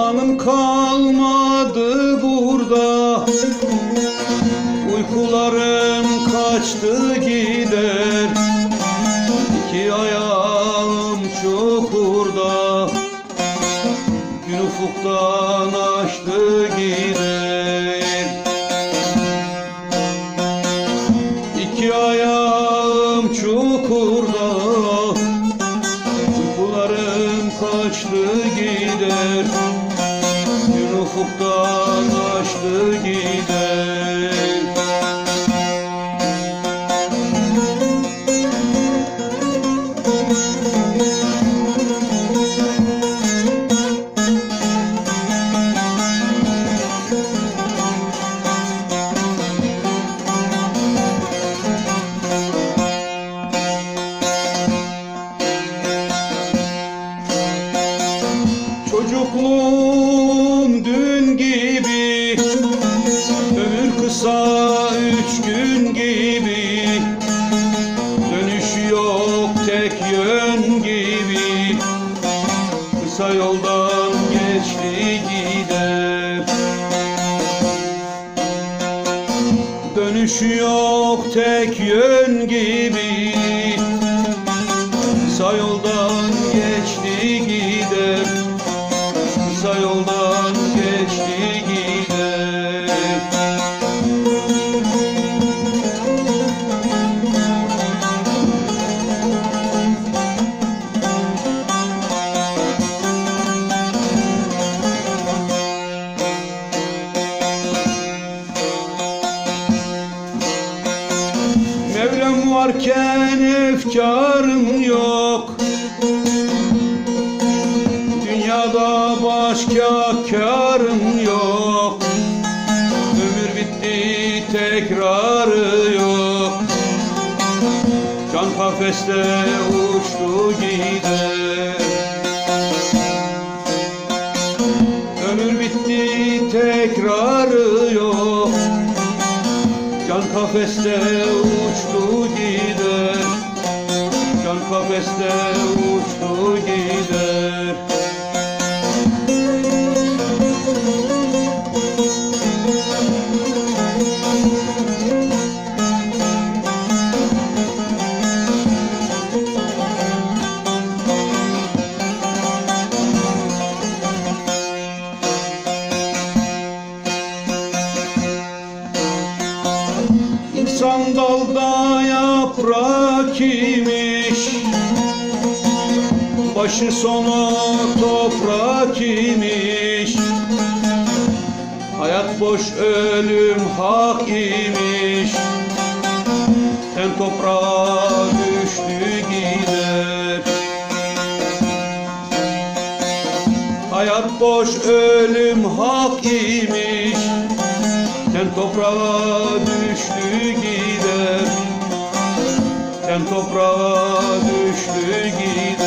Amanım kalmadı burada. Uykularım kaçtı gider. İki ayağım çukurda. Gün ufuktan açtı gider. Ufuktan açtı gider. Çocukluğum tek yön gibi. Kısa yoldan geçti gider. Dönüş yok tek yön gibi. Kısa yoldan varken efkarım yok. Dünyada başka karım yok. Ömür bitti tekrarı yok. Can kafeste uçtu gider Can kafeste uçtu gider. Can kafeste uçtu gider İnsan dalda yaprak imiş. Başı sonu toprak imiş. Hayat boş ölüm hak imiş. Ten toprağa düştü gider. Hayat boş ölüm hak imiş Ten toprağa düştü gider Ten toprağa düştü gider